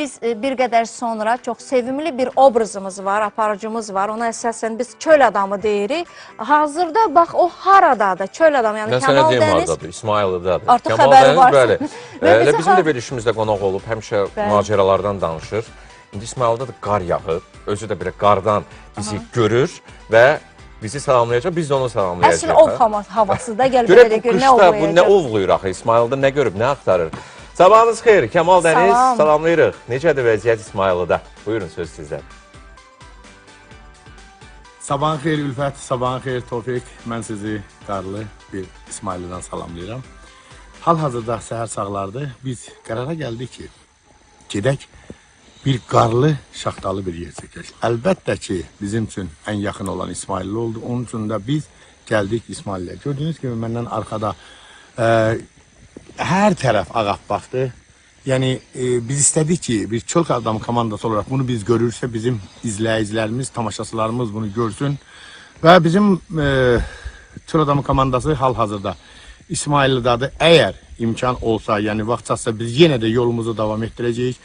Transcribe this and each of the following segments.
biz e, bir qədər sonra çox sevimli bir obrazımız var, aparıcımız var. Ona əsasən biz çöl adamı deyirik. Hazırda bax o haradadır? Çöl adamı, yəni Mən sənə Kəmal deyim Dəniz. hardadır, İsmayılıdadır. Artıq Kəmal xəbəri var. Bəli. Və Elə bizi bizim də verilişimizdə qonaq olub, həmişə Bəli. macəralardan danışır. İndi İsmayılda da qar yağıb, özü də belə qardan bizi görür və bizi salamlayacaq, biz də onu salamlayacağıq. Əsl ov hava- havası da gəl belə də gör nə qışda bu nə ovlayacaq. ovluyur axı, İsmayılda nə görüb, nə axtarır. Sabahınız xeyir, Kəmal Dəniz, Salam. salamlayırıq. Necədir vəziyyət İsmayılıda? Buyurun söz sizdən. Sabahın xeyir Ülfət, sabahın xeyir Tofiq. Mən sizi qarlı bir İsmailidən salamlayıram. Hal-hazırda səhər sağlardı. Biz qərara gəldik ki, gedək bir qarlı, şaxtalı bir yer çəkək. Əlbəttə ki, bizim üçün ən yaxın olan İsmailli oldu. Onun üçün də biz gəldik İsmailliyə. Gördüyünüz kimi məndən arxada ə, hər tərəf ağappaqdır. Yəni e, biz istədik ki, bir çöl adam komandası olaraq bunu biz görürsə bizim izləyicilərimiz, tamaşaçılarımız bunu görsün və bizim e, çöl adamı komandası hal-hazırda İsmaillidadır. Əgər imkan olsa, yəni vaxt çatsa biz yenə də yolumuzu davam etdirəcəyik.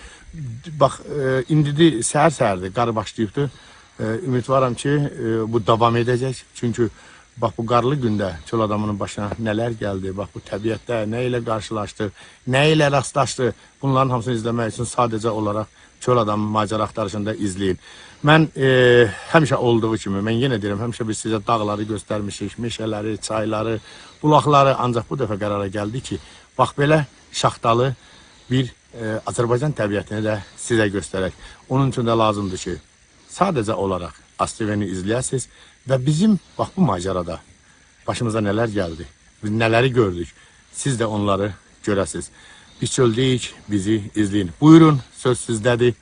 Bax, e, indi səhər-səhərdir, qar başlayıbdı. E, ümidvaram ki, e, bu davam edəcək. Çünki bax bu qarlı gündə çöl adamının başına nələr gəldi, bax bu təbiətdə nə ilə qarşılaşdı, nə ilə rastlaşdı. Bunların hamısını izləmək üçün sadəcə olaraq çöl adamı macəra axtarışında izləyin. Mən e, həmişə olduğu kimi, mən yenə deyirəm, həmişə biz sizə dağları göstərmişik, meşələri, çayları, bulaqları, ancaq bu dəfə qərara gəldi ki, bax belə şaxtalı bir e, Azərbaycan təbiətini də sizə göstərək. Onun üçün də lazımdır ki, sadəcə olaraq ASTV-ni izləyəsiniz və bizim bax bu macərada başımıza nələr gəldi, biz nələri gördük, siz də onları görəsiniz. Biz çöldəyik, bizi izləyin. Buyurun, söz sizdədir.